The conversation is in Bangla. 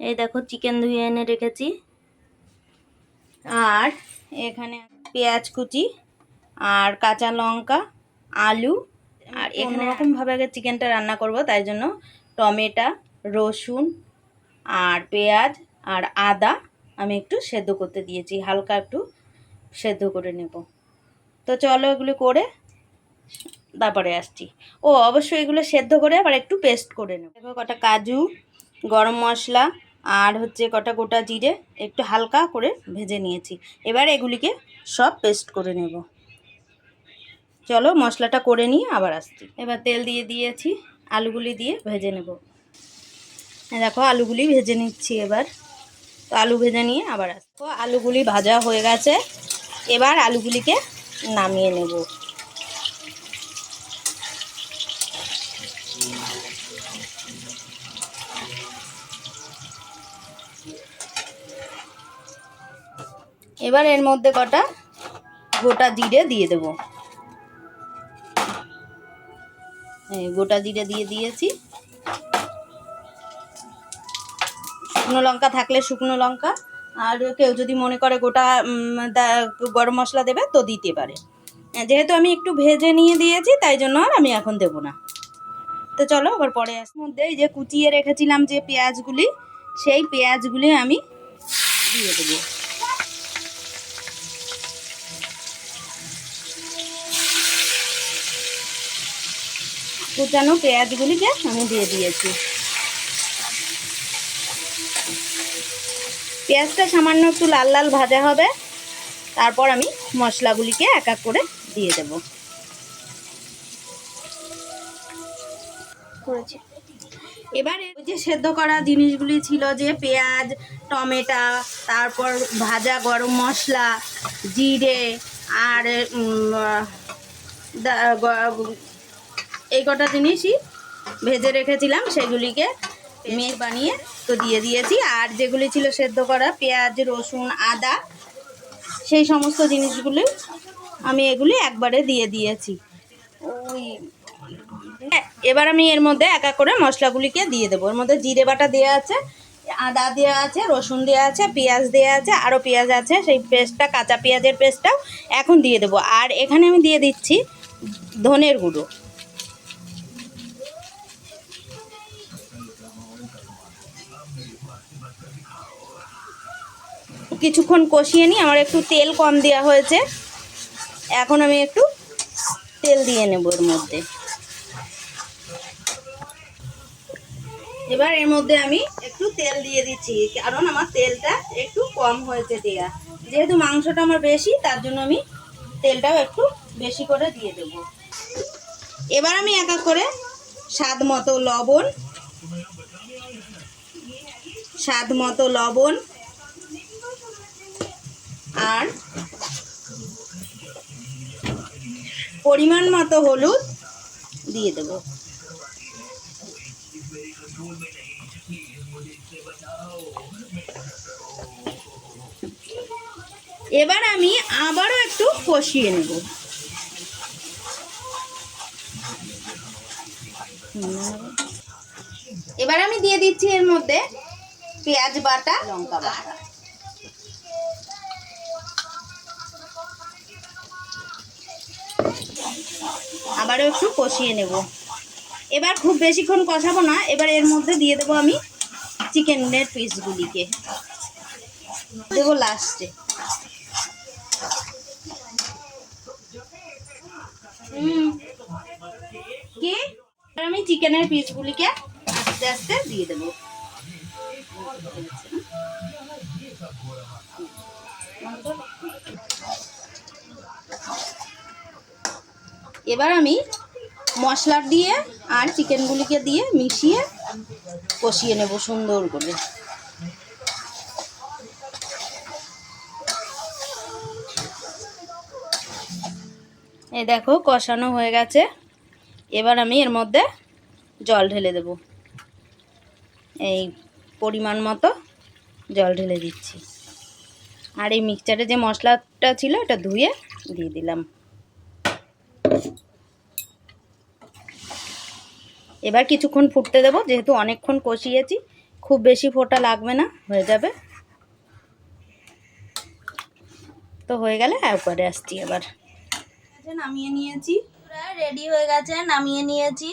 এই দেখো চিকেন ধুয়ে এনে রেখেছি। আর এখানে পেঁয়াজ কুচি আর কাঁচা লঙ্কা আলু আর এখানে রকমভাবে আগে চিকেনটা রান্না করব তাই জন্য টমেটো রসুন আর পেঁয়াজ আর আদা আমি একটু সেদ্ধ করতে দিয়েছি হালকা একটু সেদ্ধ করে নেব। তো চলো এগুলো করে তারপরে আসছি। ও অবশ্যই এগুলো সেদ্ধ করে আবার একটু পেস্ট করে নেব। দেখো কটা কাজু গরম মশলা আর হচ্ছে কটা গোটা জিরে একটু হালকা করে ভেজে নিয়েছি। এবার এগুলিকে সব পেস্ট করে নেব। চলো মশলাটা করে নিয়ে আবার আসছি। এবার তেল দিয়ে দিয়েছি, আলুগুলি দিয়ে ভেজে নেব। দেখো, আলুগুলি ভেজে নিচ্ছি এবার। তো আলু ভেজে নিয়ে আবার আসব আলুগুলি ভাজা হয়ে গেছে। এবার আলুগুলিকে নামিয়ে নেব। এবার এর মধ্যে কটা গোটা জিরে দিয়ে দেব। গোটা জিরে দিয়ে দিয়েছি। শুকনো লঙ্কা থাকলে শুকনো লঙ্কা, আর কেউ যদি মনে করে গোটা গরম মশলা দেবে তো দিতে পারে। যেহেতু আমি একটু ভেজে নিয়ে দিয়েছি, তাই জন্য আর আমি এখন দেবো না। তো চলো আবার পরে আস মধ্যে যে কুচিয়ে রেখেছিলাম যে পেঁয়াজগুলি, সেই পেঁয়াজগুলি আমি দিয়ে দেবো। কুচানো পেঁয়াজগুলিকে আমি দিয়ে দিয়েছি। পেঁয়াজটা সামান্য একটু লাল লাল ভাজা হবে। তারপর আমি মশলাগুলিকে এক এক করে দিয়ে দেব। করেছি। এবারে যে সেদ্ধ করা জিনিসগুলি ছিল যে পেঁয়াজ, টমেটো, তারপর ভাজা গরম মশলা, জিরে আর এই কটা জিনিসই ভেজে রেখেছিলাম, সেগুলিকে মেঘ বানিয়ে তো দিয়ে দিয়েছি। আর যেগুলি ছিল সেদ্ধ করা পেঁয়াজ, রসুন, আদা, সেই সমস্ত জিনিসগুলি আমি এগুলি একবারে দিয়ে দিয়েছি। ওই, এবার আমি এর মধ্যে এক এক করে মশলাগুলিকে দিয়ে দেবো। এর মধ্যে জিরে বাটা দেওয়া আছে, আদা দেওয়া আছে, রসুন দেওয়া আছে, পেঁয়াজ দেওয়া আছে, আরও পেঁয়াজ আছে, সেই পেস্টটা, কাঁচা পেঁয়াজের পেস্টটাও এখন দিয়ে দেবো। আর এখানে আমি দিয়ে দিচ্ছি ধনের গুঁড়ো। কিছুক্ষণ কষিয়ে নিই, আমার একটু তেল কম দেওয়া হয়েছে। এখন আমি একটু তেল দিয়ে নেব এর মধ্যে। এবার এর মধ্যে আমি একটু তেল দিয়ে দিচ্ছি, কারণ আমার তেলটা একটু কম হয়েছে দেয়া। যেহেতু মাংসটা আমার বেশি, তার জন্য আমি তেলটাও একটু বেশি করে দিয়ে দেব। এবার আমি এক এক করে স্বাদ মতো লবণ, স্বাদ মতো লবণ আর পরিমাণ মতো হলুদ দিয়ে দেব। এবার আমি আবারও একটু কষিয়ে নেব। এবার আমি দিয়ে দিচ্ছি এর মধ্যে পেঁয়াজ বাটা, লঙ্কা বাটা। আবারও একটু কষিয়ে নেব। এবার খুব বেশিক্ষণ কষাবো না, এবার এর মধ্যে দিয়ে দেবো আমি চিকেনের পিসগুলিকে দেবো লাস্টে কি? আমি চিকেনের পিসগুলিকে আস্তে আস্তে দিয়ে দেবো। এবার আমি মশলা দিয়ে আর চিকেনগুলিকে দিয়ে মিশিয়ে কষিয়ে নেব সুন্দর করে। এই দেখো, কষানো হয়ে গেছে। এবার আমি এর মধ্যে জল ঢেলে দেব। এই পরিমাণ মতো জল ঢেলে দিচ্ছি। আর এই মিক্সচারে যে মশলাটা ছিল এটা ধুয়ে দিয়ে দিলাম। এবার কিছুক্ষণ ফুটতে দেবো, যেহেতু অনেকক্ষণ কষিয়েছি, খুব বেশি ফোটা লাগবে না, হয়ে যাবে। তো হয়ে গেলে একবারে আসছি এবার। নামিয়ে নিয়েছি। রেডি হয়ে গেছে, নামিয়ে নিয়েছি।